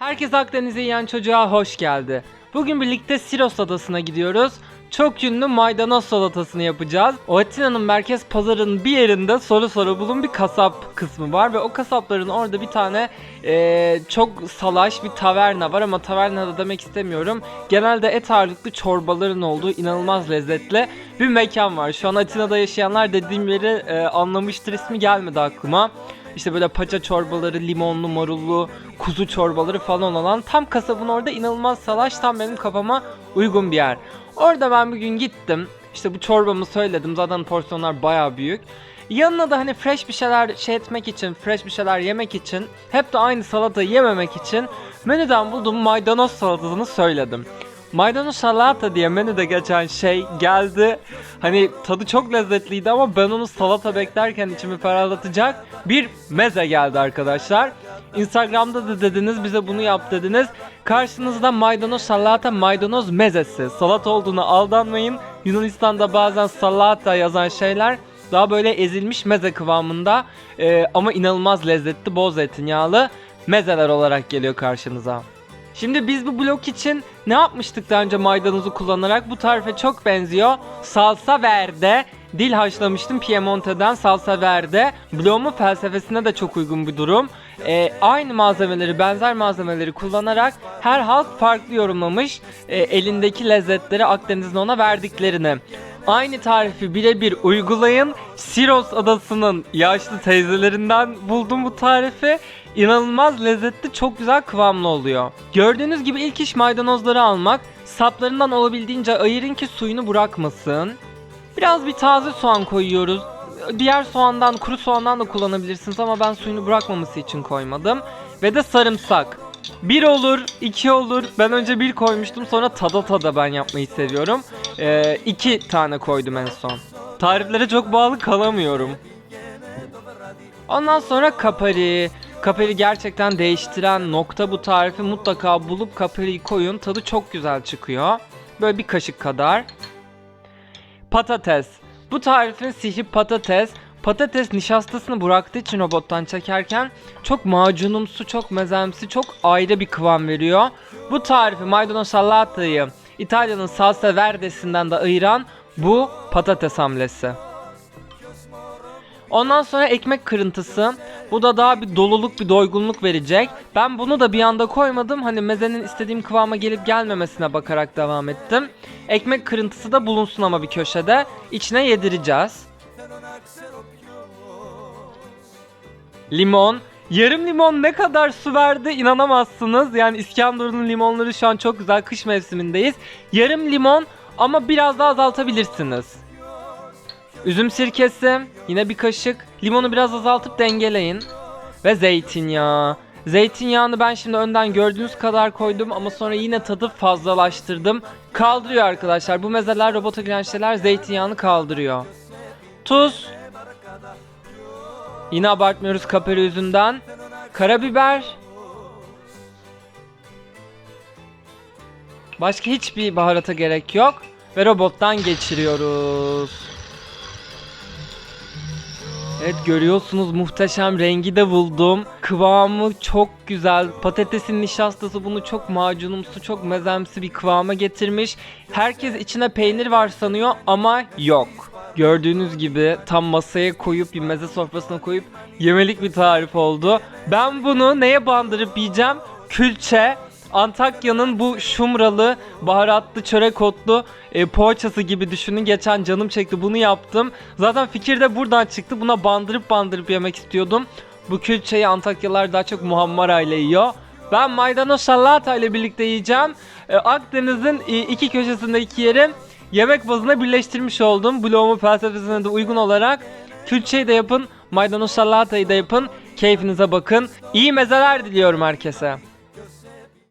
Herkes Akdeniz'e yiyen çocuğa hoş geldi. Bugün birlikte Siros Adası'na gidiyoruz. Çok ünlü maydanoz salatasını yapacağız. O Atina'nın merkez pazarının bir yerinde soru soru bulun bir kasap kısmı var ve o kasapların orada bir tane eee, çok salaş bir taverna var ama taverna da demek istemiyorum. Genelde et ağırlıklı çorbaların olduğu inanılmaz lezzetli bir mekan var. Şu an Atina'da yaşayanlar dediğim yeri eee, anlamıştır ismi gelmedi aklıma. İşte böyle paça çorbaları, limonlu, marullu, kuzu çorbaları falan olan tam kasabın orada inanılmaz salaş tam benim kafama uygun bir yer. Orada ben bir gün gittim. İşte bu çorbamı söyledim. Zaten porsiyonlar baya büyük. Yanına da hani fresh bir şeyler şey etmek için, fresh bir şeyler yemek için, hep de aynı salatayı yememek için menüden bulduğum maydanoz salatasını söyledim. Maydanoz salata diye menüde geçen şey geldi. Hani tadı çok lezzetliydi ama ben onu salata beklerken içimi ferahlatacak bir meze geldi arkadaşlar. Instagram'da da dediniz bize bunu yap dediniz. Karşınızda maydanoz salata maydanoz mezesi. Salata olduğunu aldanmayın. Yunanistan'da bazen salata yazan şeyler daha böyle ezilmiş meze kıvamında Ee, ama inanılmaz lezzetli bol zeytinyağlı mezeler olarak geliyor karşınıza. Şimdi biz bu blok için ne yapmıştık daha önce maydanozu kullanarak? Bu tarife çok benziyor. Salsa verde. Dil haşlamıştım Piemonte'den salsa verde. Bloğumun felsefesine de çok uygun bir durum. Ee, aynı malzemeleri, benzer malzemeleri kullanarak her halk farklı yorumlamış. Ee, elindeki lezzetleri Akdeniz'in ona verdiklerini. Aynı tarifi birebir uygulayın. Siros adasının yaşlı teyzelerinden buldum bu tarifi. İnanılmaz lezzetli, çok güzel kıvamlı oluyor. Gördüğünüz gibi ilk iş maydanozları almak. Saplarından olabildiğince ayırın ki suyunu bırakmasın. Biraz bir taze soğan koyuyoruz. Diğer soğandan, kuru soğandan da kullanabilirsiniz ama ben suyunu bırakmaması için koymadım. Ve de sarımsak. Bir olur, iki olur. Ben önce bir koymuştum sonra tada tada ben yapmayı seviyorum. Ee, tane koydum en son. Tariflere çok bağlı kalamıyorum. Ondan sonra kapari. Kapari gerçekten değiştiren nokta bu tarifi mutlaka bulup kapariyi koyun. Tadı çok güzel çıkıyor. Böyle bir kaşık kadar. Patates. Bu tarifin sihri patates. Patates nişastasını bıraktığı için robottan çekerken çok macunumsu, çok mezemsi, çok ayrı bir kıvam veriyor. Bu tarifi maydanoz salatayı İtalya'nın salsa verdesinden de ayıran bu patates hamlesi. Ondan sonra ekmek kırıntısı. Bu da daha bir doluluk, bir doygunluk verecek. Ben bunu da bir anda koymadım. Hani mezenin istediğim kıvama gelip gelmemesine bakarak devam ettim. Ekmek kırıntısı da bulunsun ama bir köşede. İçine yedireceğiz. Limon. Yarım limon ne kadar su verdi inanamazsınız. Yani İskenderun'un limonları şu an çok güzel kış mevsimindeyiz. Yarım limon ama biraz daha azaltabilirsiniz. Üzüm sirkesi, yine bir kaşık. Limonu biraz azaltıp dengeleyin. Ve zeytinyağı. Zeytinyağını ben şimdi önden gördüğünüz kadar koydum ama sonra yine tadı fazlalaştırdım. Kaldırıyor arkadaşlar. Bu mezeler robota giren şeyler zeytinyağını kaldırıyor. Tuz. Yine abartmıyoruz kaperi yüzünden. Karabiber. Başka hiçbir baharata gerek yok. Ve robottan geçiriyoruz. Evet görüyorsunuz muhteşem rengi de buldum. Kıvamı çok güzel. Patatesin nişastası bunu çok macunumsu, çok mezemsi bir kıvama getirmiş. Herkes içine peynir var sanıyor ama yok. Gördüğünüz gibi tam masaya koyup bir meze sofrasına koyup yemelik bir tarif oldu. Ben bunu neye bandırıp yiyeceğim? Külçe. Antakya'nın bu şumralı, baharatlı, çörek otlu e, poğaçası gibi düşünün. Geçen canım çekti bunu yaptım. Zaten fikir de buradan çıktı. Buna bandırıp bandırıp yemek istiyordum. Bu külçeyi Antakyalılar daha çok muhammara ile yiyor. Ben maydanoz salata ile birlikte yiyeceğim. E, Akdeniz'in e, iki köşesindeki yeri yemek bazına birleştirmiş oldum. Bloğumun felsefesine de uygun olarak. Külçeyi de yapın, maydanoz salatayı da yapın. Keyfinize bakın. İyi mezeler diliyorum herkese.